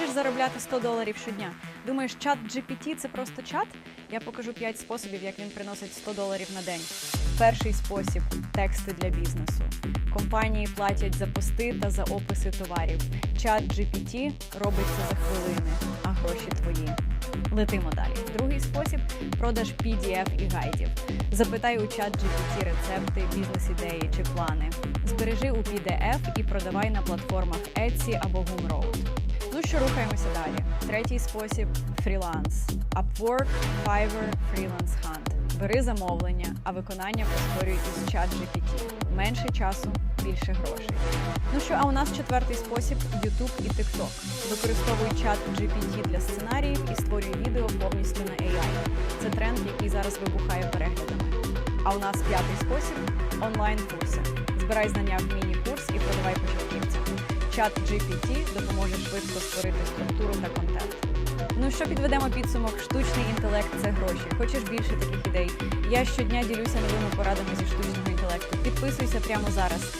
Хочеш заробляти 100 доларів щодня? Думаєш, чат GPT – це просто чат? Я покажу 5 способів, як він приносить 100 доларів на день. Перший спосіб тексти для бізнесу. Компанії платять за пости та за описи товарів. Чат GPT робить це за хвилини, а гроші твої. Летимо далі. Другий спосіб продаж PDF і гайдів. Запитай у чат GPT рецепти, бізнес-ідеї чи плани. Збережи у PDF і продавай на платформах Etsy або Gumroad. Ну що, рухаємося далі. Третій спосіб фріланс. Upwork, Fiverr, Freelance Hunt. Бери замовлення, а виконання прискорюй із чат GPT. Менше часу, більше грошей. Ну що, а у нас четвертий спосіб YouTube і TikTok. Використовуй чат GPT для сценаріїв і створюй відео повністю на AI. Це тренд, який зараз вибухає переглядами. А у нас п'ятий спосіб онлайн-курси. Збирай знання в міні-курс і продавай початківцям. Чат GPT допоможе швидко створити структуру та контент. Ну що підведемо підсумок? Штучний інтелект це гроші. Хочеш більше таких ідей? Я щодня ділюся новими порадами зі штучного інтелекту. Підписуйся прямо зараз.